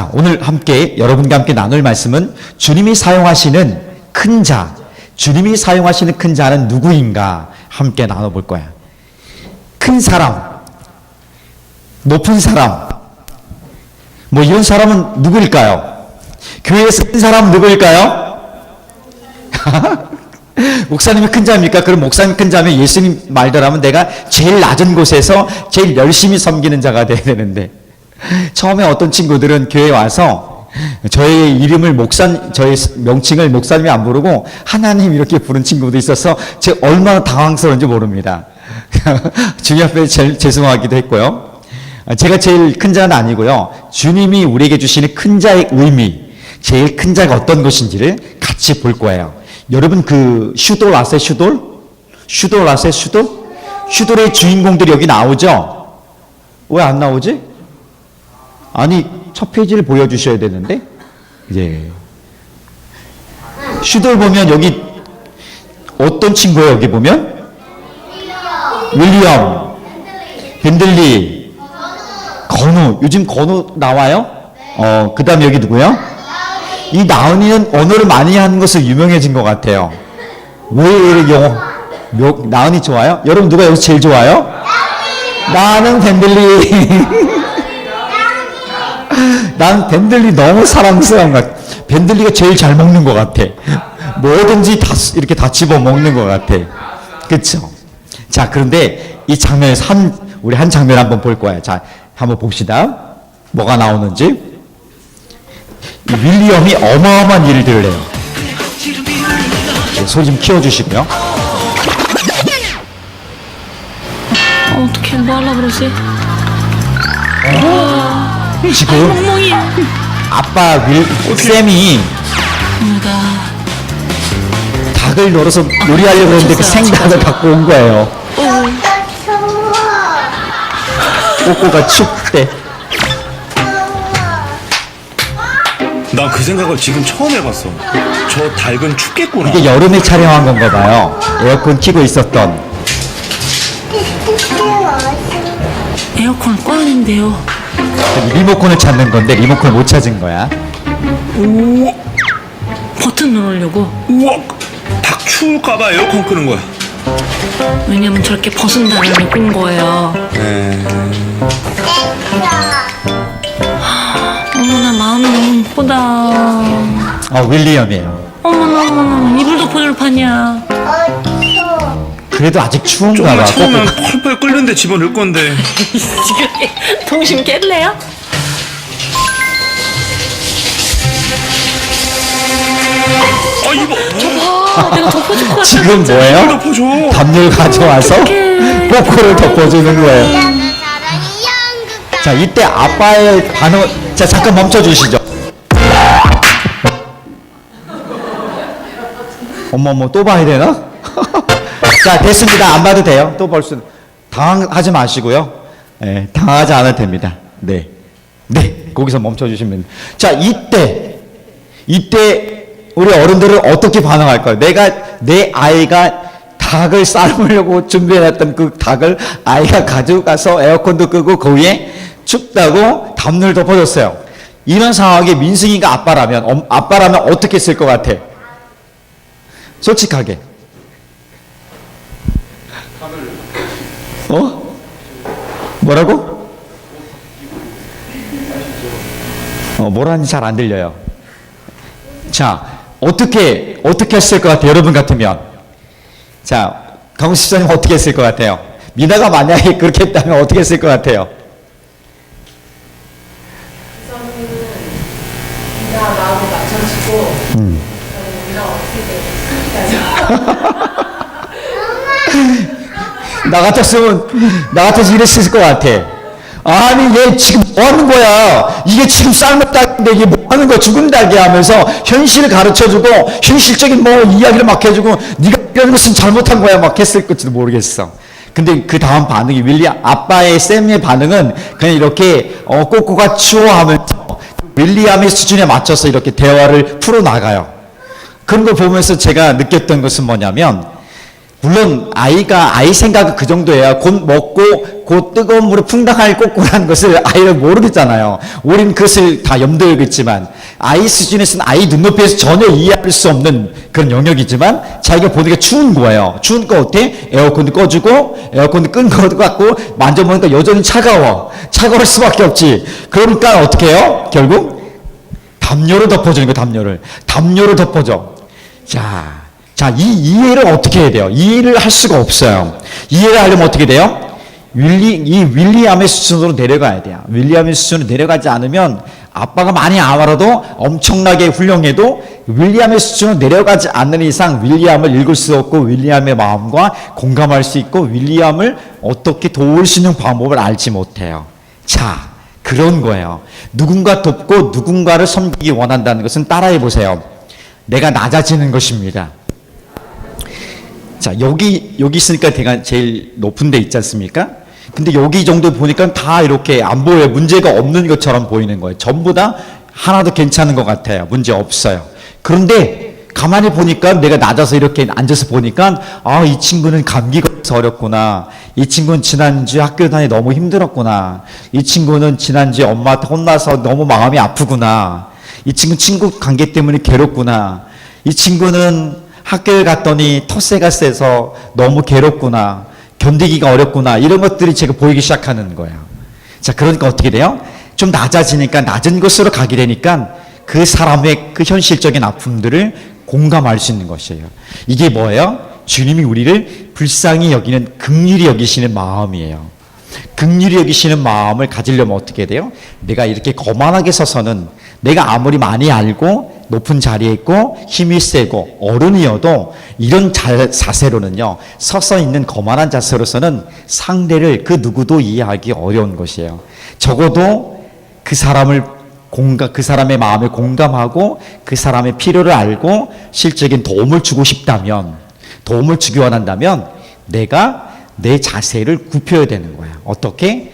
자, 오늘 함께 여러분과 함께 나눌 말씀은 주님이 사용하시는 큰 자, 주님이 사용하시는 큰 자는 누구인가 함께 나눠볼 거야. 큰 사람, 높은 사람, 뭐 이런 사람은 누구일까요? 교회에서 큰 사람은 누구일까요? 목사님이 큰 자입니까? 그럼 목사님 큰 자면 예수님 말대로 하면 내가 제일 낮은 곳에서 제일 열심히 섬기는 자가 돼야 되는데 처음에 어떤 친구들은 교회에 와서 저의 이름을 목사, 저의 명칭을 목사님이 안 부르고 하나님 이렇게 부른 친구도 있어서 제가 얼마나 당황스러운지 모릅니다. 주님 앞에 제일 죄송하기도 했고요. 제가 제일 큰 자는 아니고요. 주님이 우리에게 주시는 큰 자의 의미, 제일 큰 자가 어떤 것인지를 같이 볼 거예요. 여러분 그 슈돌 아세요? 슈돌? 슈돌 아세요? 슈돌? 슈돌의 주인공들이 여기 나오죠? 왜 안 나오지? 아니 첫 페이지를 보여주셔야 되는데 예. 슈돌 보면 여기 어떤 친구예요? 여기 보면 윌리엄, 벤들리, 건우. 요즘 건우 나와요? 어, 그 다음에 여기 누구요? 이 나은이는 언어를 많이 하는 것으로 유명해진 것 같아요. 왜 이렇게 영어, 몇, 나은이 좋아요? 여러분 누가 여기서 제일 좋아요? 나는 벤들리. 난 벤들리 너무 사랑스러운 것 같아. 벤들리가 제일 잘 먹는 것 같아. 뭐든지 다 쓰- 이렇게 다 집어 먹는 것 같아. 그쵸? 자, 그런데 이 장면에서 한, 우리 한 장면 한번 볼 거예요. 자, 한번 봅시다. 뭐가 나오는지. 이 윌리엄이 어마어마한 일들을 해요. 네, 소리 좀 키워주시고요. 어, 어떡해 뭐 하려고 그러지? 지금 멍멍이야 아빠 윌, 쌤이 오마이갓 닭을 널어서 요리하려고 했는데 그 생닭을 갖고 온 거예요. 꼬꼬가 춥대. 난 그 생각을 지금 처음 해봤어. 저 닭은 춥겠구나. 이게 여름에 촬영한 건가 봐요. 에어컨 키고 있었던. 에어컨 꺼야는데요 리모컨을 찾는 건데 리모컨을 못 찾은 거야. 오, 버튼 누르려고? 우와, 닭 추울까봐 에어컨 끄는 거야. 왜냐면 저렇게 벗은 다음에 끈 거예요. 에, 어머나 마음이 너무 예쁘다. 어, 윌리엄이에요. 어머나 어머나 이불 덮어줄 판이야 그래도 아직 추운가 조금만 봐. 참으면 꼬꼬가. 펄펄 끓는데 집어넣을 건데. 지금 동심 깰래요? 아, 이거 아 내가 덮어줄 것 같아 지금 물 뭐예요? 덮어줘. 담요를 가져와서 어떡해. 꼬꼬를 덮어주는 거예요. 자, 이때 아빠의 반응, 자, 잠깐 멈춰주시죠. 어머, 어머, 또 봐야 되나? 자, 됐습니다. 안 봐도 돼요. 또볼 수, 당황하지 마시고요. 예, 당황하지 않아도 됩니다. 네. 네, 거기서 멈춰주시면. 자, 이때, 이때, 우리 어른들은 어떻게 반응할까요? 내가, 내 아이가 닭을 삶으려고 준비해놨던 그 닭을 아이가 가져가서 에어컨도 끄고 그 위에 춥다고 담요를 덮어줬어요. 이런 상황에 민승이가 아빠라면, 엄- 아빠라면 어떻게 했을 것 같아? 솔직하게. 어? 뭐라고? 어, 뭐라는지 잘 안 들려요. 자, 어떻게, 어떻게 했을 것 같아요? 여러분 같으면. 자, 강우 집사님 어떻게 했을 것 같아요? 미나가 만약에 그렇게 했다면 어떻게 했을 것 같아요? 나 같았으면, 나 같아서 이랬을 것 같아. 아니, 얘 지금 뭐 하는 거야? 이게 지금 닭인데 이게 뭐 하는 거야? 죽은 닭이야 하면서 현실을 가르쳐주고, 현실적인 뭐 이야기를 막 해주고, 네가 이런 것은 잘못한 거야 막 했을 것지도 모르겠어. 근데 그 다음 반응이 윌리엄, 아빠의 쌤의 반응은 그냥 이렇게, 어, 꼬꼬가 추워하면서 윌리엄의 수준에 맞춰서 이렇게 대화를 풀어 나가요. 그런 걸 보면서 제가 느꼈던 것은 뭐냐면, 물론 아이가 아이 생각은 그 정도예요. 곧 먹고 곧 뜨거운 물에 풍당할 꼬꼬라는 것을 아이는 모르겠잖아요. 우리는 그것을 다 염두에 두겠지만 아이 수준에서는 아이 눈높이에서 전혀 이해할 수 없는 그런 영역이지만 자기가 보니까 추운 거예요. 추운 거 어때? 에어컨도 꺼주고 에어컨도 끈거 갖고 만져보니까 여전히 차가워. 차가울 수밖에 없지. 그러니까 어떻게 해요? 결국 담요를 덮어주는 거예요. 담요를. 담요를 덮어줘. 자, 자, 이 이해를 어떻게 해야 돼요? 이해를 할 수가 없어요. 이해를 하려면 어떻게 돼요? 윌리, 이 윌리엄의 수준으로 내려가야 돼요. 윌리엄의 수준으로 내려가지 않으면 아빠가 많이 알아도 엄청나게 훌륭해도 윌리엄의 수준으로 내려가지 않는 이상 윌리엄을 읽을 수 없고 윌리엄의 마음과 공감할 수 있고 윌리엄을 어떻게 도울 수 있는 방법을 알지 못해요. 자, 그런 거예요. 누군가 돕고 누군가를 섬기기 원한다는 것은 따라해 보세요. 내가 낮아지는 것입니다. 자, 여기, 여기 있으니까 제가 제일 높은 데 있지 않습니까? 근데 여기 정도 보니까 다 이렇게 안 보여요. 문제가 없는 것처럼 보이는 거예요. 전부 다 하나도 괜찮은 것 같아요. 문제 없어요. 그런데 가만히 보니까 내가 낮아서 이렇게 앉아서 보니까 아, 이 친구는 감기가 있어서 어렵구나. 이 친구는 지난주에 학교 다니 너무 힘들었구나. 이 친구는 지난주에 엄마한테 혼나서 너무 마음이 아프구나. 이 친구 친구 관계 때문에 괴롭구나. 이 친구는 학교에 갔더니 텃세가 세서 너무 괴롭구나. 견디기가 어렵구나. 이런 것들이 제가 보이기 시작하는 거예요. 자, 그러니까 어떻게 돼요? 좀 낮아지니까 낮은 곳으로 가게 되니까 그 사람의 그 현실적인 아픔들을 공감할 수 있는 것이에요. 이게 뭐예요? 주님이 우리를 불쌍히 여기는 극률이 여기시는 마음이에요. 극률이 여기시는 마음을 가지려면 어떻게 돼요? 내가 이렇게 거만하게 서서는 내가 아무리 많이 알고 높은 자리에 있고 힘이 세고 어른이어도 이런 자, 자세로는요 서서 있는 거만한 자세로서는 상대를 그 누구도 이해하기 어려운 것이에요. 적어도 그 사람을 공감, 그 사람의 마음에 공감하고 그 사람의 필요를 알고 실적인 도움을 주고 싶다면 도움을 주기 원한다면 내가 내 자세를 굽혀야 되는 거야. 어떻게?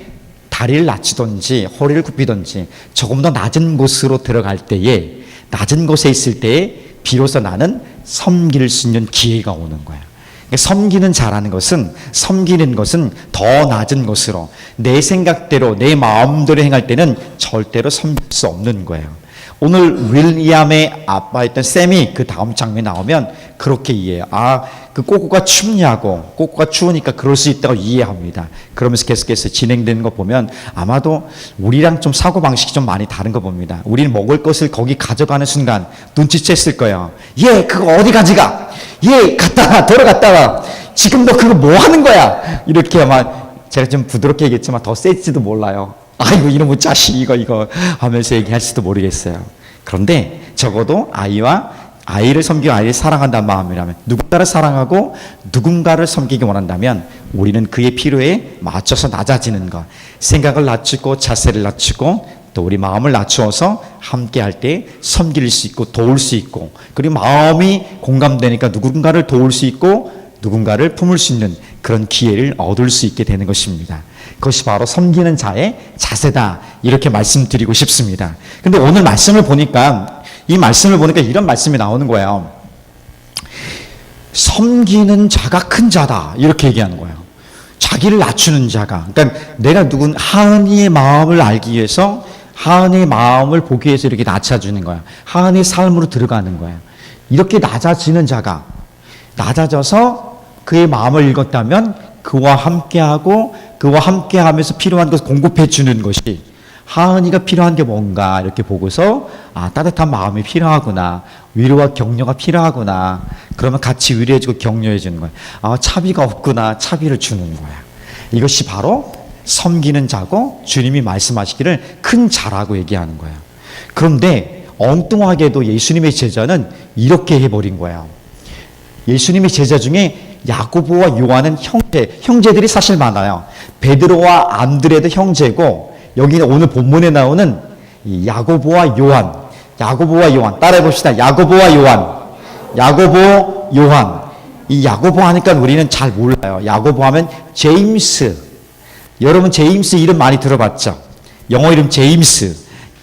다리를 낮추든지 허리를 굽히든지 조금 더 낮은 곳으로 들어갈 때에 낮은 곳에 있을 때에 비로소 나는 섬길 수 있는 기회가 오는 거야. 그러니까 섬기는 자라는 것은 섬기는 것은 더 낮은 곳으로 내 생각대로 내 마음대로 행할 때는 절대로 섬길 수 없는 거예요. 오늘 윌리엄의 아빠였던 샘이 그 다음 장면에 나오면 그렇게 이해해요. 아, 그 꼬꼬가 춥냐고. 꼬꼬가 추우니까 그럴 수 있다고 이해합니다. 그러면서 계속해서 진행되는 거 보면 아마도 우리랑 좀 사고방식이 좀 많이 다른 거 봅니다. 우리는 먹을 것을 거기 가져가는 순간 눈치챘을 거예요. 얘, 그거 어디 가져가? 얘, 갔다 와, 돌아갔다 와. 지금 너 그거 뭐 하는 거야? 이렇게 아마 제가 좀 부드럽게 얘기했지만 더 세지도 몰라요. 아이고 이놈의 자식 이거 이거 하면서 얘기할지도 모르겠어요. 그런데 적어도 아이와 아이를 섬기고 아이를 사랑한다는 마음이라면 누군가를 사랑하고 누군가를 섬기기 원한다면 우리는 그의 필요에 맞춰서 낮아지는 것 생각을 낮추고 자세를 낮추고 또 우리 마음을 낮추어서 함께 할 때 섬길 수 있고 도울 수 있고 그리고 마음이 공감되니까 누군가를 도울 수 있고 누군가를 품을 수 있는 그런 기회를 얻을 수 있게 되는 것입니다. 그것이 바로 섬기는 자의 자세다. 이렇게 말씀드리고 싶습니다. 근데 오늘 말씀을 보니까, 이 말씀을 보니까 이런 말씀이 나오는 거예요. 섬기는 자가 큰 자다. 이렇게 얘기하는 거예요. 자기를 낮추는 자가. 그러니까 내가 누군 하은이의 마음을 알기 위해서 하은이의 마음을 보기 위해서 이렇게 낮춰주는 거야. 하은이의 삶으로 들어가는 거야. 이렇게 낮아지는 자가 낮아져서 그의 마음을 읽었다면 그와 함께하고 그와 함께하면서 필요한 것을 공급해 주는 것이 하은이가 필요한 게 뭔가 이렇게 보고서 아 따뜻한 마음이 필요하구나 위로와 격려가 필요하구나 그러면 같이 위로해주고 격려해 주는 거야. 아 차비가 없구나 차비를 주는 거야. 이것이 바로 섬기는 자고 주님이 말씀하시기를 큰 자라고 얘기하는 거야. 그런데 엉뚱하게도 예수님의 제자는 이렇게 해버린 거야. 예수님의 제자 중에 야고보와 요한은 형제, 형제들이 사실 많아요. 베드로와 안드레도 형제고 여기는 오늘 본문에 나오는 이 야고보와 요한, 야고보와 요한 따라해 봅시다. 야고보와 요한, 야고보, 요한. 이 야고보 하니까 우리는 잘 몰라요. 야고보 하면 제임스. 여러분 제임스 이름 많이 들어봤죠? 영어 이름 제임스.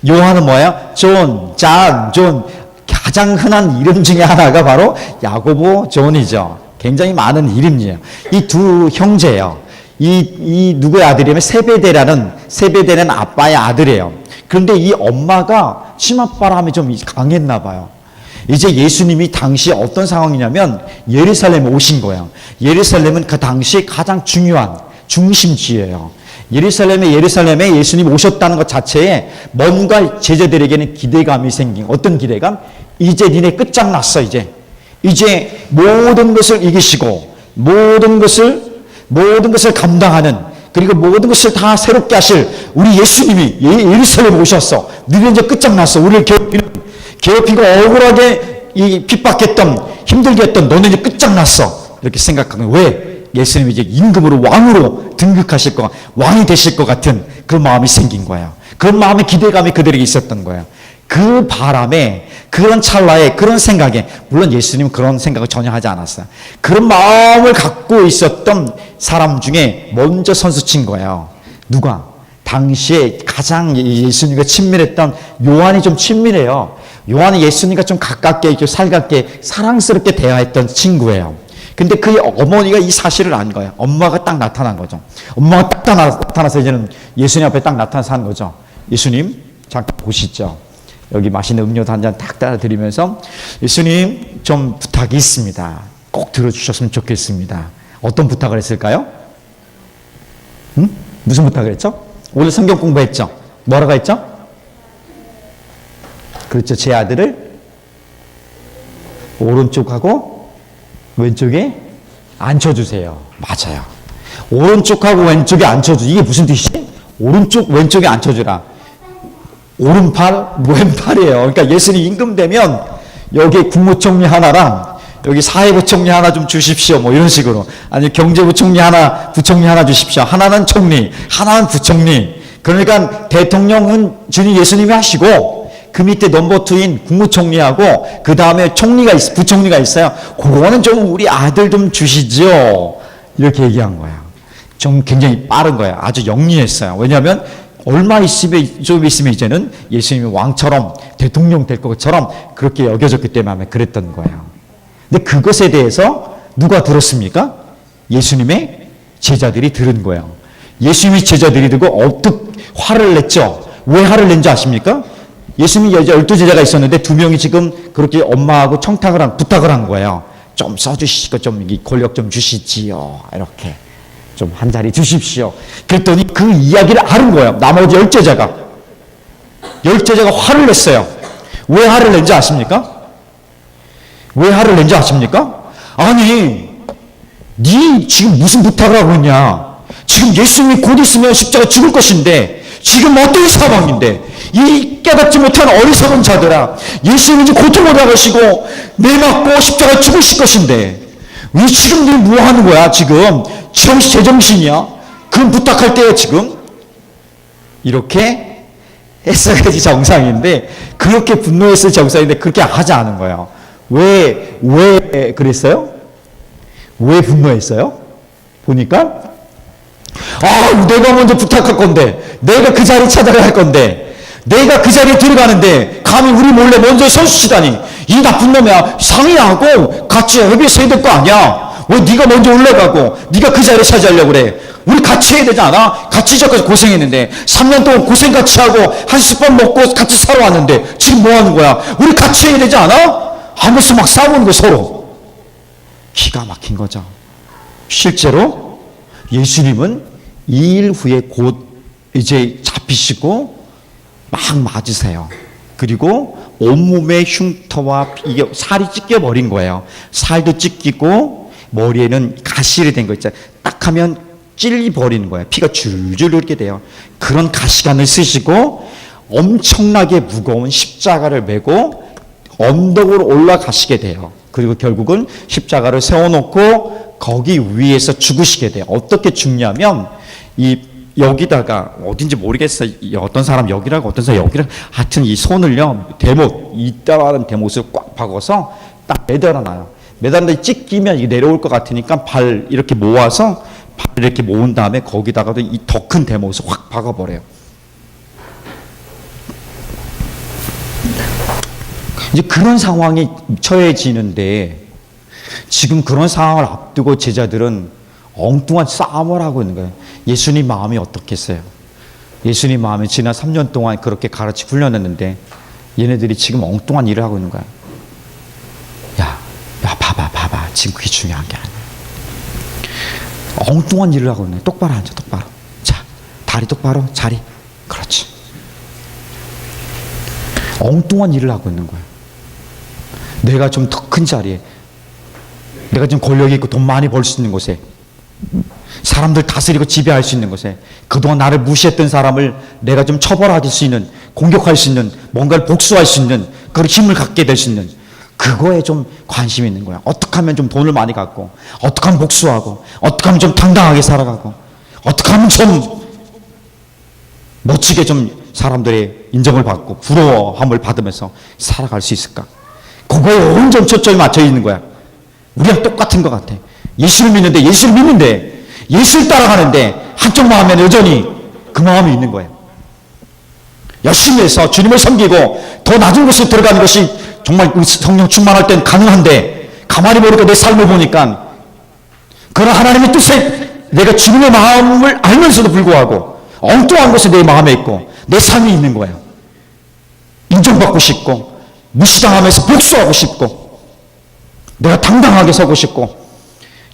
요한은 뭐예요? 존, 장, 존. 가장 흔한 이름 중에 하나가 바로 야고보 존이죠. 굉장히 많은 이름이에요. 이 두 형제예요. 이, 이 누구의 아들이냐면 세베대라는 세베대는 아빠의 아들이에요. 그런데 이 엄마가 치맛바람이 좀 강했나 봐요. 이제 예수님이 당시 어떤 상황이냐면 예루살렘에 오신 거예요. 예루살렘은 그 당시 가장 중요한 중심지예요. 예루살렘에 예루살렘에 예수님 오셨다는 것 자체에 뭔가 제자들에게는 기대감이 생긴 어떤 기대감? 이제 니네 끝장났어 이제 이제 모든 것을 이기시고 모든 것을 모든 것을 감당하는 그리고 모든 것을 다 새롭게 하실 우리 예수님이 예- 예루살렘에 오셨어. 너희 이제 끝장났어. 우리를 괴롭히는 괴롭히고 억울하게 이 핍박했던 힘들게 했던 너는 이제 끝장났어. 이렇게 생각하는 왜? 예수님이 이제 임금으로 왕으로 등극하실 것, 왕이 되실 것 같은 그런 마음이 생긴 거예요. 그런 마음의 기대감이 그들에게 있었던 거예요. 그 바람에 그런 찰나에 그런 생각에 물론 예수님은 그런 생각을 전혀 하지 않았어요. 그런 마음을 갖고 있었던 사람 중에 먼저 선수 친 거예요. 누가? 당시에 가장 예수님과 친밀했던 요한이 좀 친밀해요. 요한이 예수님과 좀 가깝게 이렇게 살갑게 사랑스럽게 대화했던 친구예요. 근데 그 어머니가 이 사실을 안 거예요. 엄마가 딱 나타난 거죠. 엄마가 딱 나타- 나타나서 이제는 예수님 앞에 딱 나타나서 하는 거죠. 예수님, 잠깐 보시죠. 여기 맛있는 음료도 한 잔 딱 따라 드리면서 예수님 좀 부탁이 있습니다. 꼭 들어주셨으면 좋겠습니다. 어떤 부탁을 했을까요? 응? 무슨 부탁을 했죠? 오늘 성경 공부했죠? 뭐라고 했죠? 그렇죠. 제 아들을 오른쪽하고 왼쪽에 앉혀주세요. 맞아요. 오른쪽하고 왼쪽에 앉혀주. 이게 무슨 뜻이지? 오른쪽 왼쪽에 앉혀주라. 오른팔 왼팔이에요. 그러니까 예수님 임금되면 여기 국무총리 하나랑 여기 사회부총리 하나 좀 주십시오. 뭐 이런 식으로. 아니 경제부총리 하나, 부총리 하나 주십시오. 하나는 총리, 하나는 부총리. 그러니까 대통령은 주님 예수님이 하시고 그 밑에 넘버 투인 국무총리하고 그 다음에 총리가 있, 부총리가 있어요. 그거는 좀 우리 아들 좀 주시죠. 이렇게 얘기한 거야. 좀 굉장히 빠른 거야. 아주 영리했어요. 왜냐하면 얼마 있으면 좀 있으면 이제는 예수님이 왕처럼 대통령 될 것처럼 그렇게 여겨졌기 때문에 그랬던 거예요. 근데 그것에 대해서 누가 들었습니까? 예수님의 제자들이 들은 거예요. 예수님이 제자들이 듣고 어떻게 화를 냈죠? 왜 화를 낸지 아십니까? 예수님이 열두 제자가 있었는데 두 명이 지금 그렇게 엄마하고 청탁을 한 부탁을 한 거예요. 좀 써주시고 좀이 권력 좀 주시지요. 이렇게 좀 한 자리 주십시오. 그랬더니 그 이야기를 아는 거예요. 나머지 열 제자가 열 제자가 화를 냈어요. 왜 화를 낸지 아십니까? 왜 화를 낸지 아십니까? 아니, 네 지금 무슨 부탁을 하고 있냐? 지금 예수님이 곧 있으면 십자가 죽을 것인데 지금 어떤 상황인데 이 깨닫지 못한 어리석은 자들아 예수님이 고통을 당하시고 내맞고 십자가 죽으실 것인데 왜 지금 너뭐 하는 거야 지금? 정신 제정신이야? 그럼 부탁할 때에 지금? 이렇게 했어야지 정상인데 그렇게 분노했을 정상인데 그렇게 하지 않은 거예요 왜, 왜 그랬어요? 왜 분노했어요? 보니까? 아, 내가 먼저 부탁할 건데, 내가 그 자리 찾아갈 건데, 내가 그 자리에 들어가는데, 감히 우리 몰래 먼저 서주시다니, 이 나쁜 놈이야, 상의하고 같이 협의해서 해야 될 거 아니야. 왜 네가 먼저 올라가고, 네가 그 자리에 차지하려고 그래. 우리 같이 해야 되지 않아? 같이 저까지 고생했는데, 3년 동안 고생 같이 하고, 한 숟밥 먹고 같이 살아왔는데, 지금 뭐 하는 거야? 우리 같이 해야 되지 않아? 하면서 막 싸우는 거 서로. 기가 막힌 거죠. 실제로 예수님은 2일 후에 곧 이제 잡히시고 막 맞으세요. 그리고 온몸에 흉터와 이게 살이 찢겨 버린 거예요. 살도 찢기고 머리에는 가시를 된 거 있잖아요. 딱 하면 찔리 버리는 거예요. 피가 줄줄 흐르게 돼요. 그런 가시관을 쓰시고 엄청나게 무거운 십자가를 메고 언덕으로 올라가시게 돼요. 그리고 결국은 십자가를 세워놓고 거기 위에서 죽으시게 돼요. 어떻게 죽냐면 이 여기다가 어딘지 모르겠어요. 이 어떤 사람 여기라고 어떤 사람 여기라고 하여튼 이 손을요 대못 이따라는 대못을 꽉 박아서 딱 매달아 놔요. 매달는데 찢기면 이게 내려올 것 같으니까 발 이렇게 모아서 발 이렇게 모은 다음에 거기다가도 이 더 큰 대못을 확 박아버려요. 이제 그런 상황이 처해지는데 지금 그런 상황을 앞두고 제자들은 엉뚱한 싸움을 하고 있는 거예요. 예수님 마음이 어떻겠어요? 예수님 마음이 지난 3년 동안 그렇게 가르치 훈련했는데 얘네들이 지금 엉뚱한 일을 하고 있는 거야. 야, 야, 봐봐, 봐봐. 지금 그게 중요한 게 아니야. 엉뚱한 일을 하고 있네. 똑바로 앉아, 똑바로. 자, 다리 똑바로, 자리. 그렇지. 엉뚱한 일을 하고 있는 거야. 내가 좀 더 큰 자리에, 내가 좀 권력이 있고 돈 많이 벌 수 있는 곳에, 사람들 다스리고 지배할 수 있는 곳에, 그동안 나를 무시했던 사람을 내가 좀 처벌할 수 있는, 공격할 수 있는, 뭔가를 복수할 수 있는, 그런 힘을 갖게 될 수 있는, 그거에 좀 관심이 있는 거야. 어떻게 하면 좀 돈을 많이 갖고, 어떻게 하면 복수하고, 어떻게 하면 좀 당당하게 살아가고, 어떻게 하면 좀 멋지게 좀 사람들의 인정을 받고 부러워함을 받으면서 살아갈 수 있을까? 그거에 온전 초점이 맞춰 있는 거야. 우리랑 똑같은 것 같아. 예수를 믿는데, 예수를 믿는데, 예수를 따라가는데, 한쪽 마음에 여전히 그 마음이 있는 거예요. 열심히 해서 주님을 섬기고 더 낮은 곳에 들어가는 것이 정말 그 성령 충만할 땐 가능한데, 가만히 보니까 내 삶을 보니까, 그런 하나님의 뜻에 내가 주님의 마음을 알면서도 불구하고, 엉뚱한 곳에 내 마음에 있고, 내 삶이 있는 거예요. 인정받고 싶고, 무시당하면서 복수하고 싶고, 내가 당당하게 서고 싶고,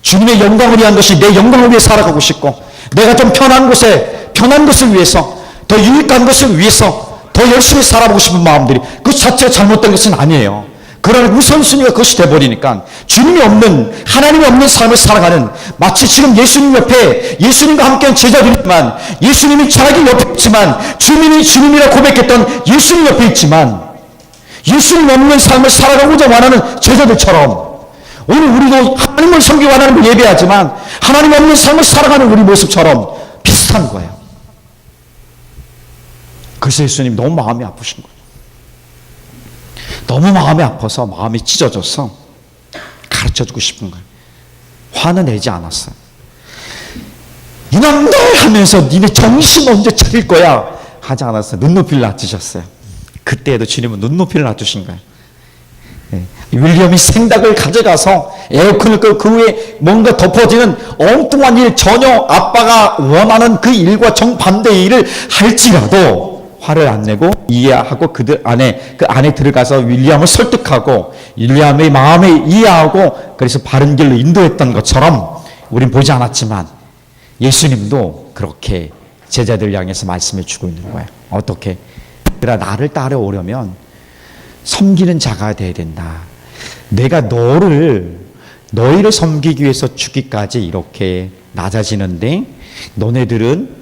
주님의 영광을 위한 것이 내 영광을 위해 살아가고 싶고, 내가 좀 편한 곳에, 편한 것을 위해서, 더 유익한 것을 위해서, 더 열심히 살아보고 싶은 마음들이, 그 자체가 잘못된 것은 아니에요. 그러나 우선순위가 그것이 돼버리니까 주님이 없는 하나님이 없는 삶을 살아가는 마치 지금 예수님 옆에 예수님과 함께한 제자들이지만 예수님이 자기 옆에 있지만 주님이 주님이라 고백했던 예수님 옆에 있지만 예수님 없는 삶을 살아가고자 원하는 제자들처럼 오늘 우리도 하나님을 섬기고 하나님을 예배하지만 하나님 없는 삶을 살아가는 우리 모습처럼 비슷한 거예요. 그래서 예수님 너무 마음이 아프신 거예요. 너무 마음이 아파서 마음이 찢어져서 가르쳐 주고 싶은 거예요. 화는 내지 않았어요. 이놈들 하면서 니네 정신 언제 차릴 거야? 하지 않았어요. 눈높이를 낮추셨어요. 그때에도 주님은 눈높이를 낮추신 거예요. 예. 윌리엄이 생닭을 가져가서 에어컨을 끄고 그 위에 뭔가 덮어지는 엉뚱한 일 전혀 아빠가 원하는 그 일과 정반대의 일을 할지라도 화를 안 내고 이해하고 그들 안에 그 안에 들어가서 윌리엄을 설득하고 윌리엄의 마음을 이해하고 그래서 바른 길로 인도했던 것처럼 우린 보지 않았지만 예수님도 그렇게 제자들 향해서 말씀해 주고 있는 거예요. 어떻게? 그러나 나를 따라오려면 섬기는 자가 돼야 된다. 내가 너를 너희를 섬기기 위해서 죽기까지 이렇게 낮아지는데 너네들은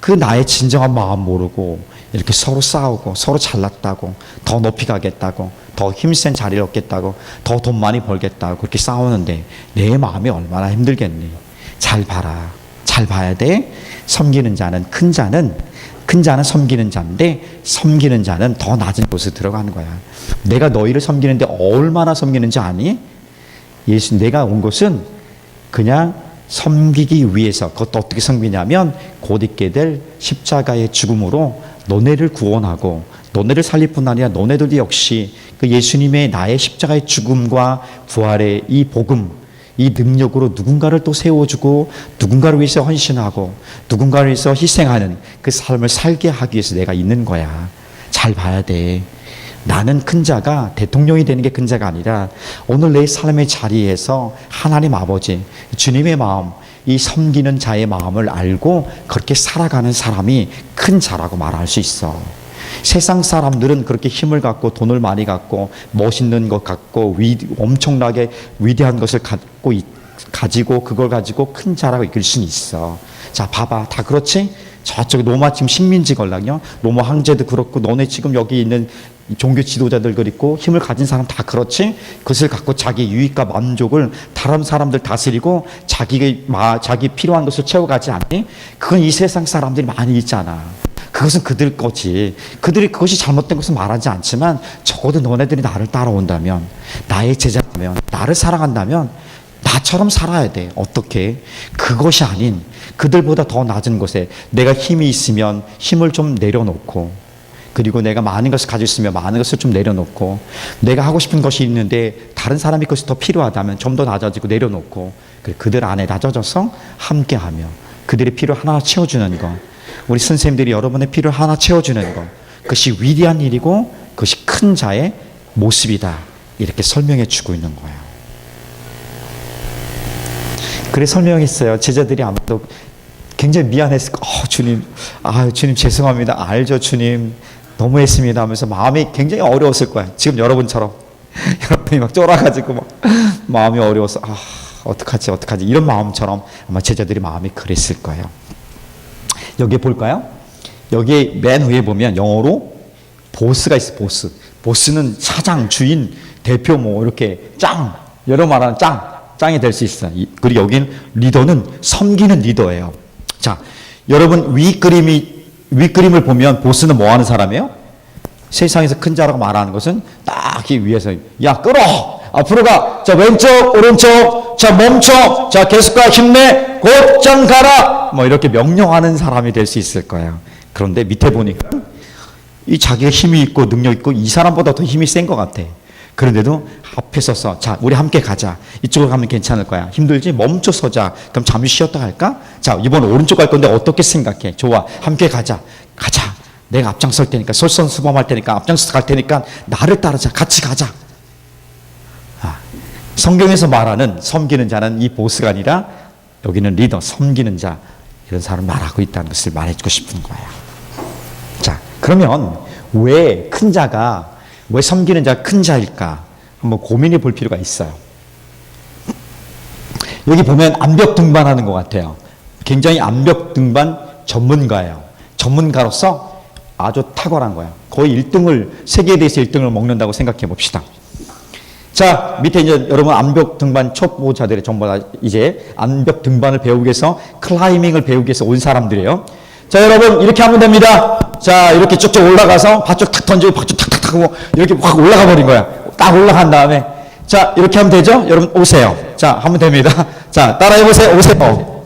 그 나의 진정한 마음 모르고 이렇게 서로 싸우고 서로 잘났다고 더 높이 가겠다고 더 힘센 자리를 얻겠다고 더 돈 많이 벌겠다고 그렇게 싸우는데 내 마음이 얼마나 힘들겠니? 잘 봐라. 잘 봐야 돼. 섬기는 자는 큰 자는 큰 자는 섬기는 자인데 섬기는 자는 더 낮은 곳에 들어가는 거야. 내가 너희를 섬기는데 얼마나 섬기는지 아니? 예수 내가 온 것은 그냥 섬기기 위해서 그것도 어떻게 섬기냐면 곧 있게 될 십자가의 죽음으로 너네를 구원하고 너네를 살릴 뿐 아니라 너네들도 역시 그 예수님의 나의 십자가의 죽음과 부활의 이 복음 이 능력으로 누군가를 또 세워주고 누군가를 위해서 헌신하고 누군가를 위해서 희생하는 그 삶을 살게 하기 위해서 내가 있는 거야. 잘 봐야 돼. 나는 큰 자가 대통령이 되는 게 큰 자가 아니라 오늘 내 삶의 자리에서 하나님 아버지 주님의 마음 이 섬기는 자의 마음을 알고 그렇게 살아가는 사람이 큰 자라고 말할 수 있어. 세상 사람들은 그렇게 힘을 갖고 돈을 많이 갖고 멋있는 것 갖고 위, 엄청나게 위대한 것을 갖고 있, 가지고 그걸 가지고 큰 자라고 이끌 수는 있어. 자, 봐봐. 다 그렇지? 저쪽에 로마 지금 식민지 걸랑요. 로마 황제도 그렇고 너네 지금 여기 있는 종교 지도자들 그렇고 힘을 가진 사람 다 그렇지? 그것을 갖고 자기 유익과 만족을 다른 사람들 다스리고 자기 마, 자기 필요한 것을 채워가지 않니? 그건 이 세상 사람들이 많이 있잖아. 그것은 그들 거지. 그들이 그것이 잘못된 것은 말하지 않지만 적어도 너네들이 나를 따라온다면 나의 제자라면 나를 사랑한다면 나처럼 살아야 돼. 어떻게? 그것이 아닌 그들보다 더 낮은 곳에 내가 힘이 있으면 힘을 좀 내려놓고 그리고 내가 많은 것을 가지고 있으면 많은 것을 좀 내려놓고 내가 하고 싶은 것이 있는데 다른 사람의 것이 더 필요하다면 좀 더 낮아지고 내려놓고 그들 안에 낮아져서 함께하며 그들의 필요를 하나 채워주는 것 우리 선생님들이 여러분의 필요를 하나 채워주는 것 그것이 위대한 일이고 그것이 큰 자의 모습이다 이렇게 설명해 주고 있는 거예요. 그래 설명했어요. 제자들이 아마도 굉장히 미안했을 거. 어, 주님, 아 주님 죄송합니다. 알죠, 주님. 너무했습니다 하면서 마음이 굉장히 어려웠을 거야. 지금 여러분처럼 여러분이 막 쫄아가지고 막 마음이 어려워서 아 어떡하지, 어떡하지 이런 마음처럼 아마 제자들이 마음이 그랬을 거예요. 여기 볼까요? 여기 맨 위에 보면 영어로 보스가 있어, 보스. 보스는 사장, 주인, 대표 뭐 이렇게 짱, 여러 말하는 짱, 짱이 될 수 있어요. 이- 그리고 여기는 리더는 섬기는 리더예요. 자, 여러분 위 그림이 위 그림을 보면 보스는 뭐 하는 사람이에요? 세상에서 큰 자라고 말하는 것은 딱 이 위에서 야 끌어 앞으로 가. 자 왼쪽 오른쪽 자 멈춰 자 계속 가 힘내 곧장 가라 뭐 이렇게 명령하는 사람이 될 수 있을 거예요. 그런데 밑에 보니까 이 자기가 힘이 있고 능력 있고 이 사람보다 더 힘이 센 것 같아. 그런데도 앞에 서서 자 우리 함께 가자. 이쪽으로 가면 괜찮을 거야. 힘들지? 멈춰 서자. 그럼 잠시 쉬었다 갈까? 자 이번 오른쪽 갈 건데 어떻게 생각해? 좋아. 함께 가자. 가자. 내가 앞장설 테니까 솔선수범할 테니까 앞장서 갈 테니까 나를 따르자. 같이 가자. 아, 성경에서 말하는 섬기는 자는 이 보스가 아니라 여기는 리더, 섬기는 자 이런 사람을 말하고 있다는 것을 말해주고 싶은 거예요. 자, 그러면 왜 큰 자가 왜 섬기는 자가 큰 자일까? 한번 고민해 볼 필요가 있어요. 여기 보면 암벽 등반하는 것 같아요. 굉장히 암벽 등반 전문가예요. 전문가로서 아주 탁월한 거예요. 거의 1등을 세계에 대해서 1등을 먹는다고 생각해 봅시다. 자, 밑에 이제 여러분 암벽 등반 초보자들의 전부 다 이제 암벽 등반을 배우기 위해서 클라이밍을 배우기 위해서 온 사람들이에요. 자, 여러분 이렇게 하면 됩니다. 자, 이렇게 쭉쭉 올라가서 밧줄 탁 던지고 밧줄 탁탁탁 하고 이렇게 확 올라가 버린 거야. 딱 올라간 다음에 자, 이렇게 하면 되죠? 여러분 오세요. 자, 하면 됩니다. 자, 따라해 보세요. 오세요.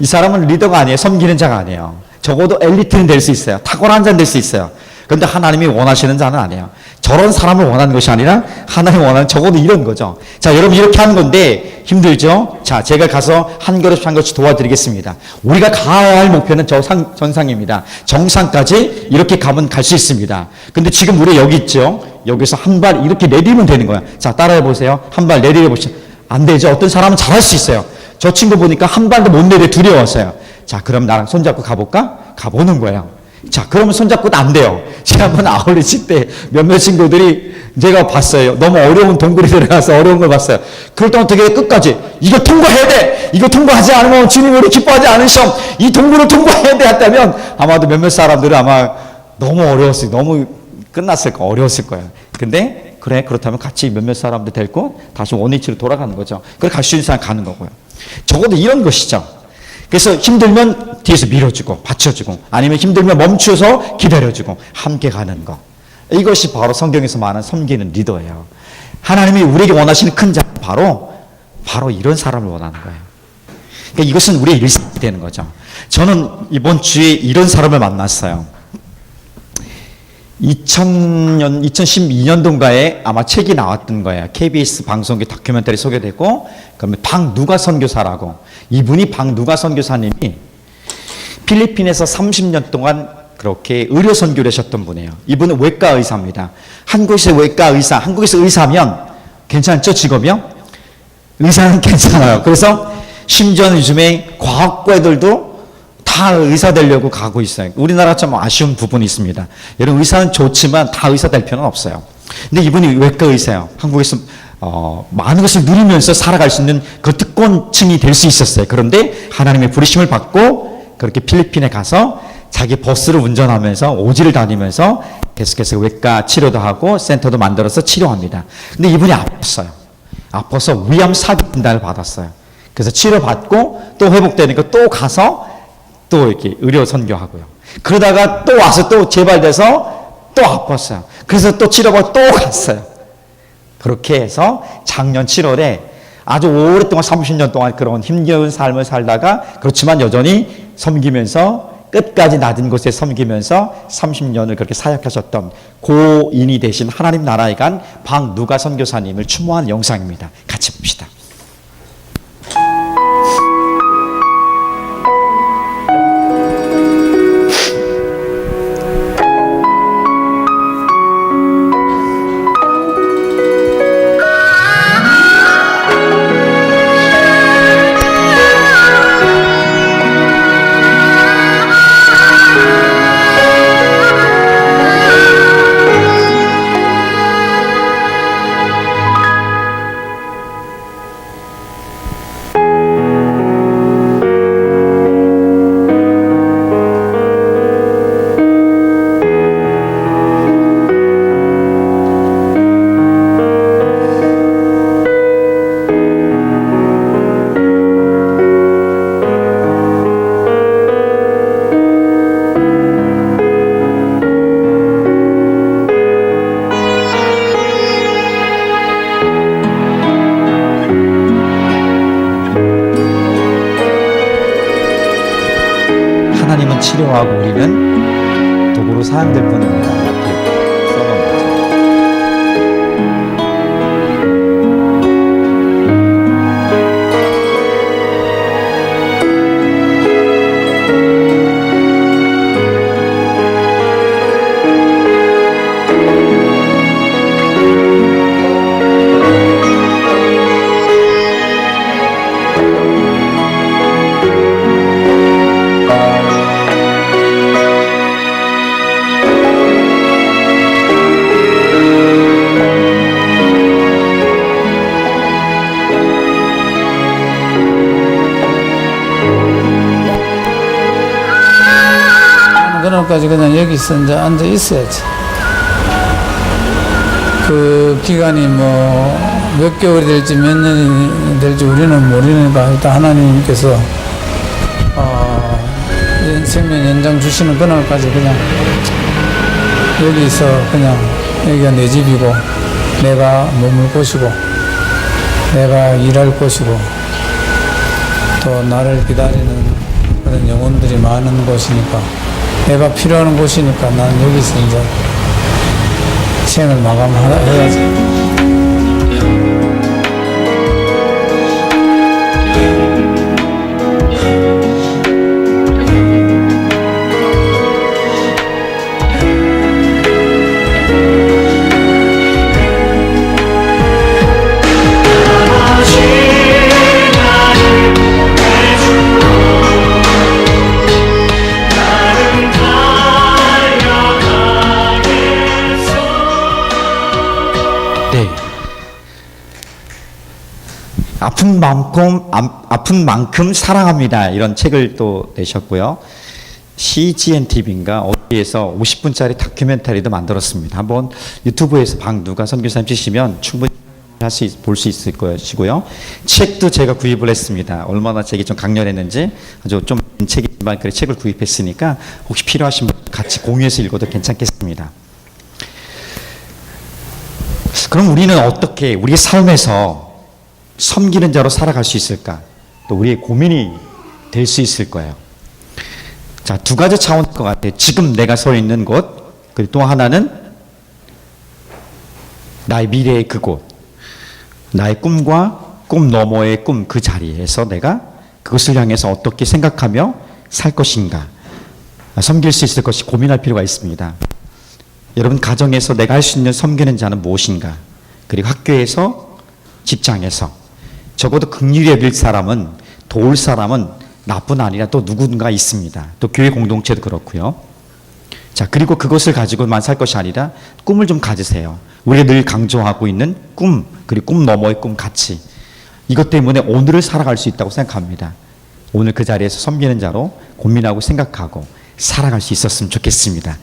이 사람은 리더가 아니에요. 섬기는 자가 아니에요. 적어도 엘리트는 될 수 있어요. 탁월한 자는 될 수 있어요. 그런데 하나님이 원하시는 자는 아니에요. 저런 사람을 원하는 것이 아니라 하나님 원하는 적어도 이런 거죠. 자, 여러분 이렇게 하는 건데 힘들죠? 자, 제가 가서 한 걸음씩 한 걸음씩 도와드리겠습니다. 우리가 가야 할 목표는 저 상, 전상입니다. 정상까지 이렇게 가면 갈 수 있습니다. 근데 지금 우리 여기 있죠? 여기서 한 발 이렇게 내리면 되는 거야. 자, 따라해 보세요. 한 발 내리려 보시죠. 안 되죠? 어떤 사람은 잘할 수 있어요. 저 친구 보니까 한 발도 못 내려 두려워서요. 자, 그럼 나랑 손잡고 가볼까? 가보는 거예요. 자, 그러면 손잡고도 안 돼요. 지난번 아울리치 때 몇몇 친구들이 제가 봤어요. 너무 어려운 동굴에 들어가서 어려운 걸 봤어요. 그럴 때 어떻게 해? 끝까지 이거 통과해야 돼. 이거 통과하지 않으면 주님 우리 기뻐하지 않으셔. 이 동굴을 통과해야 돼 했다면 아마도 몇몇 사람들은 아마 너무 어려웠어요. 너무 끝났을 거 어려웠을 거예요. 근데 그래 그렇다면 같이 몇몇 사람들 데리고 다시 원위치로 돌아가는 거죠. 그래 갈수 있는 사람 가는 거고요. 적어도 이런 것이죠. 그래서 힘들면 뒤에서 밀어주고 받쳐주고 아니면 힘들면 멈추어서 기다려주고 함께 가는 것. 이것이 바로 성경에서 말하는 섬기는 리더예요. 하나님이 우리에게 원하시는 큰 자, 바로, 바로 이런 사람을 원하는 거예요. 그러니까 이것은 우리의 일상이 되는 거죠. 저는 이번 주에 이런 사람을 만났어요. 2000년, 2012년도인가에 아마 책이 나왔던 거예요. KBS 방송국 다큐멘터리 소개되고, 그러면 박누가 선교사라고. 이분이 박누가 선교사님이 필리핀에서 30년 동안 그렇게 의료 선교를 하셨던 분이에요. 이분은 외과 의사입니다. 한국에서 외과 의사, 한국에서 의사면 괜찮죠, 직업이요? 의사는 괜찮아요. 그래서 심지어 요즘에 과학과들도 다 의사 되려고 가고 있어요. 우리나라 좀 아쉬운 부분이 있습니다. 여러분 의사는 좋지만 다 의사 될 필요는 없어요. 근데 이분이 외과 의사예요. 한국에서 어, 많은 것을 누리면서 살아갈 수 있는 그 특권층이 될 수 있었어요. 그런데 하나님의 부르심을 받고 그렇게 필리핀에 가서 자기 버스를 운전하면서 오지를 다니면서 계속해서 외과 치료도 하고 센터도 만들어서 치료합니다. 근데 이분이 아팠어요. 아파서 위암 사기 진단을 받았어요. 그래서 치료받고 또 회복되니까 또 가서 또 이렇게 의료 선교하고요. 그러다가 또 와서 또 재발돼서 또 아팠어요. 그래서 또 치료받고 또 갔어요. 그렇게 해서 작년 7월에 아주 오랫동안 30년 동안 그런 힘겨운 삶을 살다가 그렇지만 여전히 섬기면서 끝까지 낮은 곳에 섬기면서 30년을 그렇게 사역하셨던 고인이 되신 하나님 나라에 간 박누가 선교사님을 추모한 영상입니다. 같이 봅시다. 그날까지 그냥 여기서 이제 앉아 있어야지. 그 기간이 뭐 몇 개월이 될지 몇 년이 될지 우리는 모르니까 일단 하나님께서 어, 이 생명 연장 주시는 그날까지 그냥 여기서 그냥 여기가 내 집이고 내가 머물 곳이고 내가 일할 곳이고 또 나를 기다리는 그런 영혼들이 많은 곳이니까 내가 필요한 곳이니까 나는 여기서 이제 생을 마감해야지. 만큼 아- 아픈 만큼 사랑합니다. 이런 책을 또 내셨고요. CGN TV인가 어디에서 50분짜리 다큐멘터리도 만들었습니다. 한번 유튜브에서 박누가 선교사님 치시면 충분히 볼 수 있을 것이고요. 책도 제가 구입을 했습니다. 얼마나 책이 좀 강렬했는지 아주 좀긴 책이지만 그 책을 구입했으니까 혹시 필요하신 분 같이 공유해서 읽어도 괜찮겠습니다. 그럼 우리는 어떻게 우리의 삶에서 섬기는 자로 살아갈 수 있을까? 또 우리의 고민이 될 수 있을 거예요. 자, 두 가지 차원일 것 같아요. 지금 내가 서 있는 곳, 그리고 또 하나는 나의 미래의 그곳, 나의 꿈과 꿈 너머의 꿈 그 자리에서 내가 그것을 향해서 어떻게 생각하며 살 것인가, 섬길 수 있을 것이 고민할 필요가 있습니다. 여러분 가정에서 내가 할 수 있는 섬기는 자는 무엇인가? 그리고 학교에서 직장에서 적어도 긍휼히 여길 사람은 도울 사람은 나뿐 아니라 또 누군가 있습니다. 또 교회 공동체도 그렇고요. 자, 그리고 그것을 가지고만 살 것이 아니라 꿈을 좀 가지세요. 우리가 늘 강조하고 있는 꿈, 그리고 꿈 너머의 꿈 같이. 이것 때문에 오늘을 살아갈 수 있다고 생각합니다. 오늘 그 자리에서 섬기는 자로 고민하고 생각하고 살아갈 수 있었으면 좋겠습니다.